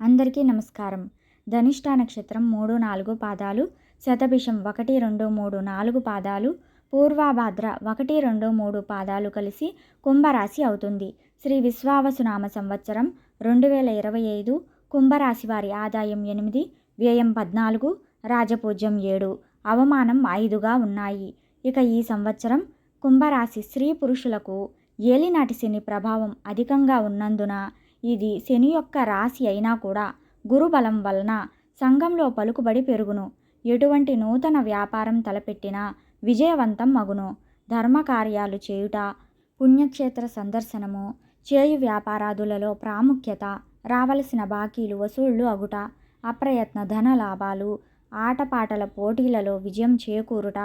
అందరికీ నమస్కారం. ధనిష్ట నక్షత్రం మూడు నాలుగు పాదాలు శతభిషం ఒకటి రెండు మూడు నాలుగు పాదాలు పూర్వాభాద్ర ఒకటి రెండు మూడు పాదాలు కలిసి కుంభరాశి అవుతుంది. శ్రీ విశ్వావసునామ సంవత్సరం రెండు వేల ఇరవై ఐదు కుంభరాశి వారి ఆదాయం ఎనిమిది వ్యయం పద్నాలుగు రాజపూజ్యం ఏడు అవమానం ఐదుగా ఉన్నాయి. ఇక ఈ సంవత్సరం కుంభరాశి స్త్రీ పురుషులకు ఏలినాటి శని ప్రభావం అధికంగా ఉన్నందున ఇది శని యొక్క రాశి అయినా కూడా గురుబలం వలన సంఘంలో పలుకుబడి పెరుగును. ఎటువంటి నూతన వ్యాపారం తలపెట్టినా విజయవంతం మగును. ధర్మకార్యాలు చేయుట పుణ్యక్షేత్ర సందర్శనము చేయు వ్యాపారాదులలో ప్రాముఖ్యత రావలసిన బాకీలు వసూళ్ళు అగుట అప్రయత్న ధన లాభాలు ఆటపాటల పోటీలలో విజయం చేకూరుట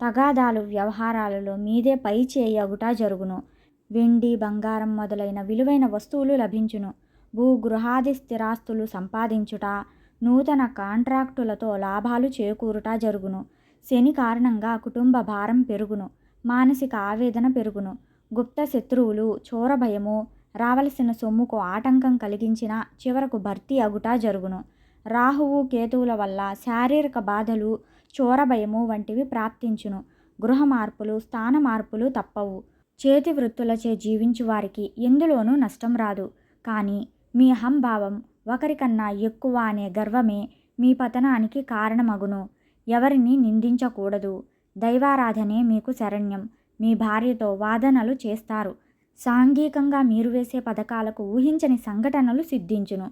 తగాదాలు వ్యవహారాలలో మీదే పై చేయగుట జరుగును. వెండి బంగారం మొదలైన విలువైన వస్తువులు లభించును. భూగృహాది స్థిరాస్తులు సంపాదించుట నూతన కాంట్రాక్టులతో లాభాలు చేకూరుట జరుగును. శని కారణంగా కుటుంబ భారం పెరుగును మానసిక ఆవేదన పెరుగును. గుప్త శత్రువులు చోరభయము రావలసిన సొమ్ముకు ఆటంకం కలిగించిన చివరకు భర్తీ అగుట జరుగును. రాహువు కేతువుల వల్ల శారీరక బాధలు చోరభయము వంటివి ప్రాప్తించును. గృహ మార్పులు స్థాన మార్పులు తప్పవు. చేతి వృత్తులచే జీవించు వారికి ఎందులోనూ నష్టం రాదు. కానీ మీ అహంభావం ఒకరికన్నా ఎక్కువ అనే గర్వమే మీ పతనానికి కారణమగును. ఎవరిని నిందించకూడదు. దైవారాధనే మీకు శరణ్యం. మీ భార్యతో వాదనలు చేస్తారు. సాంఘికంగా మీరు వేసే పథకాలకు ఊహించని సంఘటనలు సిద్ధించును.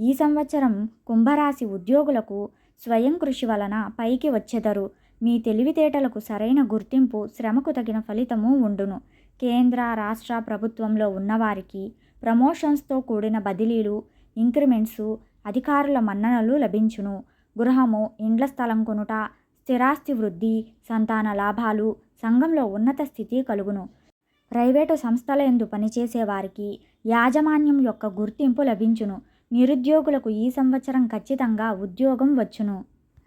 ఈ సంవత్సరం కుంభరాశి ఉద్యోగులకు స్వయం కృషి వలన పైకి వచ్చెదరు. మీ తెలివితేటలకు సరైన గుర్తింపు శ్రమకు తగిన ఫలితము ఉండును. కేంద్ర రాష్ట్ర ప్రభుత్వంలో ఉన్నవారికి ప్రమోషన్స్తో కూడిన బదిలీలు ఇంక్రిమెంట్సు అధికారుల మన్ననలు లభించును. గృహము ఇండ్ల స్థలం కొనుట స్థిరాస్తి వృద్ధి సంతాన లాభాలు సంఘంలో ఉన్నత స్థితి కలుగును. ప్రైవేటు సంస్థల ఎందు పనిచేసే వారికి యాజమాన్యం యొక్క గుర్తింపు లభించును. నిరుద్యోగులకు ఈ సంవత్సరం ఖచ్చితంగా ఉద్యోగం వచ్చును.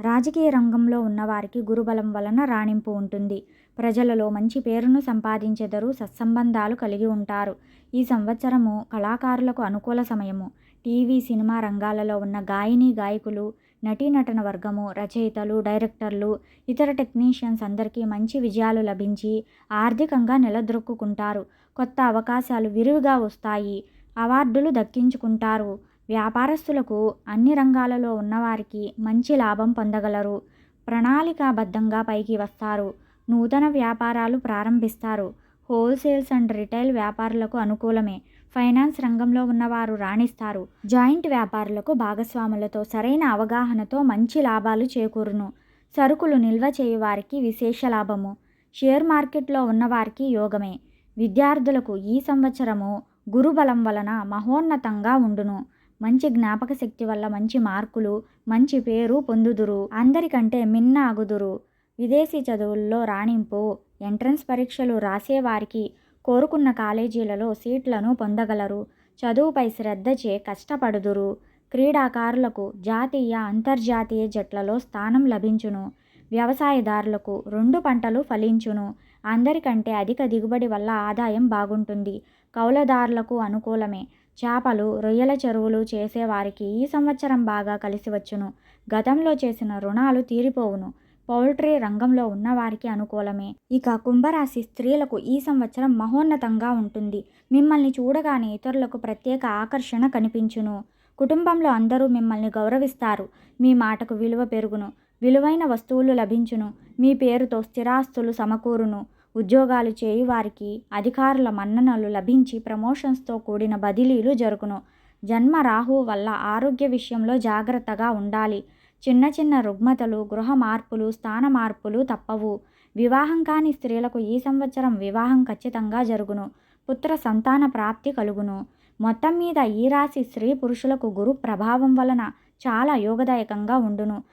రాజకీయ రంగంలో ఉన్నవారికి గురుబలం వలన రాణింపు ఉంటుంది. ప్రజలలో మంచి పేరును సంపాదించెదరు సత్సంబంధాలు కలిగి ఉంటారు. ఈ సంవత్సరము కళాకారులకు అనుకూల సమయము. టీవీ సినిమా రంగాలలో ఉన్న గాయని గాయకులు నటీనటన వర్గము రచయితలు డైరెక్టర్లు ఇతర టెక్నీషియన్స్ అందరికీ మంచి విజయాలు లభించి ఆర్థికంగా నిలదొక్కుకుంటారు. కొత్త అవకాశాలు విరివిగా వస్తాయి. అవార్డులు దక్కించుకుంటారు. వ్యాపారస్తులకు అన్ని రంగాలలో ఉన్నవారికి మంచి లాభం పొందగలరు. ప్రణాళికాబద్ధంగా పైకి వస్తారు. నూతన వ్యాపారాలు ప్రారంభిస్తారు. హోల్సేల్స్ అండ్ రిటైల్ వ్యాపారులకు అనుకూలమే. ఫైనాన్స్ రంగంలో ఉన్నవారు రాణిస్తారు. జాయింట్ వ్యాపారులకు భాగస్వాములతో సరైన అవగాహనతో మంచి లాభాలు చేకూరును. సరుకులు నిల్వ చేయువారికి విశేష లాభము. షేర్ మార్కెట్లో ఉన్నవారికి యోగమే. విద్యార్థులకు ఈ సంవత్సరము గురుబలం వలన మహోన్నతంగా ఉండును. మంచి జ్ఞాపక శక్తి వల్ల మంచి మార్కులు మంచి పేరు పొందుదురు. అందరికంటే మిన్న అగుదురు. విదేశీ చదువుల్లో రాణింపు ఎంట్రన్స్ పరీక్షలు రాసేవారికి కోరుకున్న కాలేజీలలో సీట్లను పొందగలరు. చదువుపై శ్రద్ధచే కష్టపడుదురు. క్రీడాకారులకు జాతీయ అంతర్జాతీయ జట్లలో స్థానం లభించును. వ్యవసాయదారులకు రెండు పంటలు ఫలించును. అందరికంటే అధిక దిగుబడి వల్ల ఆదాయం బాగుంటుంది. కౌలదారులకు అనుకూలమే. చేపలు రొయ్యల చెరువులు చేసేవారికి ఈ సంవత్సరం బాగా కలిసి వచ్చును. గతంలో చేసిన రుణాలు తీరిపోవును. పౌల్ట్రీ రంగంలో ఉన్నవారికి అనుకూలమే. ఇక కుంభరాశి స్త్రీలకు ఈ సంవత్సరం మహోన్నతంగా ఉంటుంది. మిమ్మల్ని చూడగానే ఇతరులకు ప్రత్యేక ఆకర్షణ కనిపించును. కుటుంబంలో అందరూ మిమ్మల్ని గౌరవిస్తారు. మీ మాటకు విలువ పెరుగును. విలువైన వస్తువులు లభించును. మీ పేరుతో స్థిరాస్తులు సమకూరును. ఉద్యోగాలు చేయి వారికి అధికారుల మన్ననలు లభించి ప్రమోషన్స్తో కూడిన బదిలీలు జరుగును. జన్మ రాహు వల్ల ఆరోగ్య విషయంలో జాగ్రత్తగా ఉండాలి. చిన్న చిన్న రుగ్మతలు గృహ మార్పులు స్థాన మార్పులు తప్పవు. వివాహం కాని స్త్రీలకు ఈ సంవత్సరం వివాహం ఖచ్చితంగా జరుగును. పుత్ర సంతాన ప్రాప్తి కలుగును. మొత్తం మీద ఈ రాశి స్త్రీ పురుషులకు గురు ప్రభావం వలన చాలా యోగదాయకంగా ఉండును.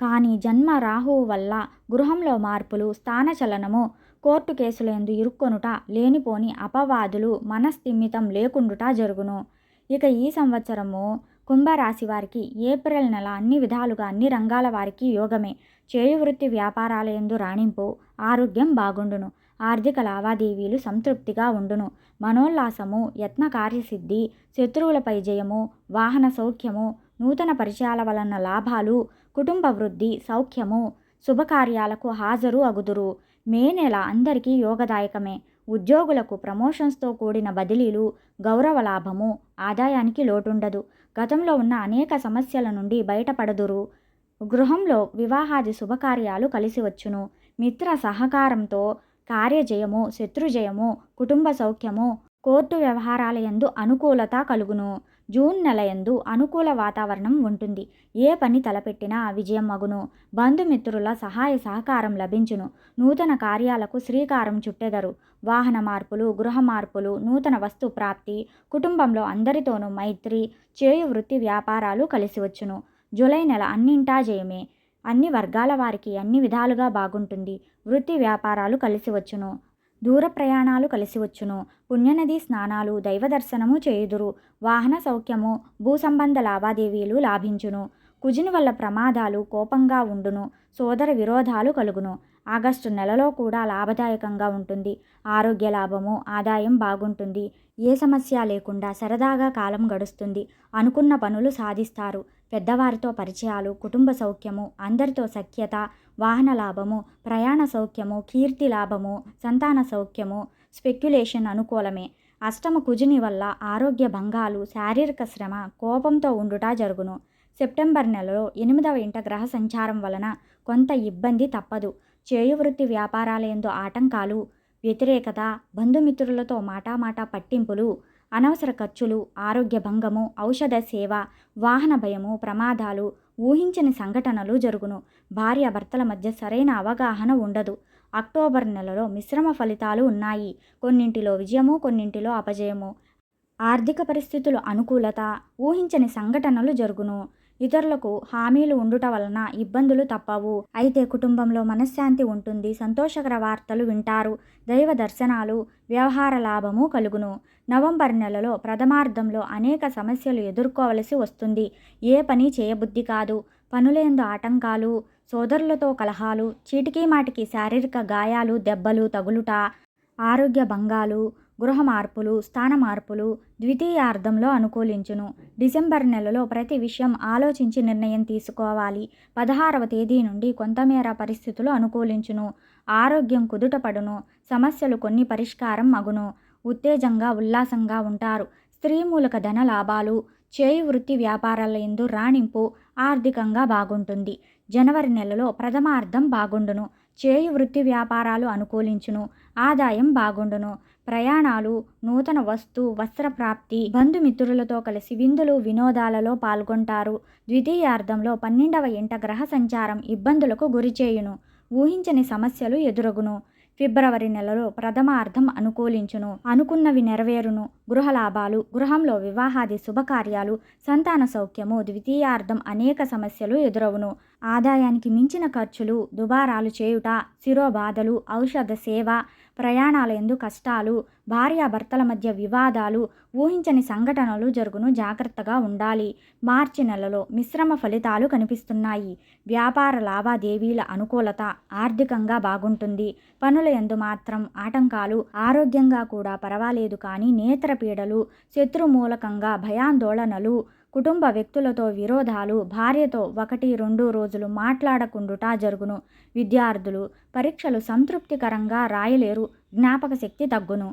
కానీ జన్మ రాహువు వల్ల గృహంలో మార్పులు స్థానచలనము కోర్టు కేసులందు ఇరుక్కొనుట లేనిపోని అపవాదులు మనస్థిమితం లేకుండుట జరుగును. ఇక ఈ సంవత్సరము కుంభరాశి వారికి ఏప్రిల్ నెల అన్ని విధాలుగా అన్ని రంగాల వారికి యోగమే. చేయు వృత్తి వ్యాపారాల ఎందు రాణింపు ఆరోగ్యం బాగుండును. ఆర్థిక లావాదేవీలు సంతృప్తిగా ఉండును. మనోల్లాసము యత్న కార్యసిద్ధి శత్రువులపై జయము వాహన సౌఖ్యము నూతన పరిచయాల వలన లాభాలు కుటుంబ వృద్ధి సౌఖ్యము శుభకార్యాలకు హాజరు అగుదురు. మే నెల అందరికీ యోగదాయకమే. ఉద్యోగులకు ప్రమోషన్స్తో కూడిన బదిలీలు గౌరవ లాభము ఆదాయానికి లోటుండదు. గతంలో ఉన్న అనేక సమస్యల నుండి బయటపడదురు. గృహంలో వివాహాది శుభకార్యాలు కలిసి వచ్చును. మిత్ర సహకారంతో కార్యజయము శత్రుజయము కుటుంబ సౌఖ్యము కోర్టు వ్యవహారాల యందు అనుకూలత కలుగును. జూన్ నెల యందు అనుకూల వాతావరణం ఉంటుంది. ఏ పని తలపెట్టినా విజయం మగును. బంధుమిత్రుల సహాయ సహకారం లభించును. నూతన కార్యాలకు శ్రీకారం చుట్టెదరు. వాహన మార్పులు గృహ మార్పులు నూతన వస్తు ప్రాప్తి కుటుంబంలో అందరితోనూ మైత్రి చేయు వృత్తి వ్యాపారాలు కలిసి వచ్చును. జూలై నెల అన్నింటా జయమే. అన్ని వర్గాల వారికి అన్ని విధాలుగా బాగుంటుంది. వృత్తి వ్యాపారాలు కలిసి వచ్చును. దూర ప్రయాణాలు కలిసి వచ్చును. పుణ్యనది స్నానాలు దైవ దర్శనము చేయుదురు. వాహన సౌఖ్యము భూ సంబంధ లావాదేవీలు లాభించును. కుజిని వల్ల ప్రమాదాలు కోపంగా ఉండును. సోదర విరోధాలు కలుగును. ఆగస్టు నెలలో కూడా లాభదాయకంగా ఉంటుంది. ఆరోగ్య లాభము ఆదాయం బాగుంటుంది. ఏ సమస్య లేకుండా సరదాగా కాలం గడుస్తుంది. అనుకున్న పనులు సాధిస్తారు. పెద్దవారితో పరిచయాలు కుటుంబ సౌఖ్యము అందరితో సఖ్యత వాహన లాభము ప్రయాణ సౌఖ్యము కీర్తి లాభము సంతాన సౌఖ్యము స్పెక్యులేషన్ అనుకూలమే. అష్టమ కుజుని వల్ల ఆరోగ్య భంగాలు శారీరక శ్రమ కోపంతో ఉండుట జరుగును. సెప్టెంబర్ నెలలో ఎనిమిదవ ఇంట గ్రహ సంచారం వలన కొంత ఇబ్బంది తప్పదు. చేయు వృత్తి వ్యాపారాలయందు ఆటంకాలు వ్యతిరేకత బంధుమిత్రులతో మాటామాటా పట్టింపులు అనవసర ఖర్చులు ఆరోగ్య భంగము ఔషధ సేవ వాహన భయము ప్రమాదాలు ఊహించని సంఘటనలు జరుగును. భార్యాభర్తల మధ్య సరైన అవగాహన ఉండదు. అక్టోబర్ నెలలో మిశ్రమ ఫలితాలు ఉన్నాయి. కొన్నింటిలో విజయము కొన్నింటిలో అపజయము. ఆర్థిక పరిస్థితులు అనుకూలత ఊహించని సంఘటనలు జరుగును. ఇతరులకు హామీలు ఉండుట వలన ఇబ్బందులు తప్పవు. అయితే కుటుంబంలో మనశ్శాంతి ఉంటుంది. సంతోషకర వార్తలు వింటారు. దైవ దర్శనాలు వ్యవహార లాభము కలుగును. నవంబర్ నెలలో ప్రథమార్థంలో అనేక సమస్యలు ఎదుర్కోవలసి వస్తుంది. ఏ పని చేయబుద్ధి కాదు. పనులేందు ఆటంకాలు సోదరులతో కలహాలు చీటికి మాటికి శారీరక గాయాలు దెబ్బలు తగులుట ఆరోగ్య భంగాలు గృహ మార్పులు స్థాన మార్పులు ద్వితీయార్థంలో అనుకూలించును. డిసెంబర్ నెలలో ప్రతి విషయం ఆలోచించి నిర్ణయం తీసుకోవాలి. పదహారవ తేదీ నుండి కొంతమేర పరిస్థితులు అనుకూలించును. ఆరోగ్యం కుదుటపడును. సమస్యలు కొన్ని పరిష్కారం మగును. ఉత్తేజంగా ఉల్లాసంగా ఉంటారు. స్త్రీ మూలక ధన లాభాలు చేయి వృత్తి వ్యాపారాల ఎందు రాణింపు ఆర్థికంగా బాగుంటుంది. జనవరి నెలలో ప్రథమార్థం బాగుండును. చేయి వృత్తి వ్యాపారాలు అనుకూలించును ఆదాయం బాగుండును. ప్రయాణాలు నూతన వస్తు వస్త్ర ప్రాప్తి బంధుమిత్రులతో కలిసి విందులు వినోదాలలో పాల్గొంటారు. ద్వితీయార్థంలో పన్నెండవ ఇంట గ్రహ సంచారం ఇబ్బందులకు గురిచేయును ఊహించని సమస్యలు ఎదురగును. ఫిబ్రవరి నెలలో ప్రథమ అర్థం అనుకూలించును. అనుకున్నవి నెరవేరును. గృహ లాభాలు గృహంలో వివాహాది శుభకార్యాలు సంతాన సౌఖ్యము ద్వితీయార్థం అనేక సమస్యలు ఎదురవును. ఆదాయానికి మించిన ఖర్చులు దుబారాలు చేయుట శిరోబాధలు ఔషధ సేవ ప్రయాణాల ఎందు కష్టాలు భార్యాభర్తల మధ్య వివాదాలు ఊహించని సంఘటనలు జరుగును జాగ్రత్తగా ఉండాలి. మార్చి నెలలో మిశ్రమ ఫలితాలు కనిపిస్తున్నాయి. వ్యాపార లావాదేవీల అనుకూలత ఆర్థికంగా బాగుంటుంది. పనుల ఎందు మాత్రం ఆటంకాలు ఆరోగ్యంగా కూడా పర్వాలేదు కానీ నేత్రపీడలు శత్రుమూలకంగా భయాందోళనలు కుటుంబ వ్యక్తులతో విరోధాలు భార్యతో ఒకటి రెండు రోజులు మాట్లాడకుండుట జరుగును. విద్యార్థులు పరీక్షలు సంతృప్తికరంగా రాయలేరు. జ్ఞాపక శక్తి తగ్గును.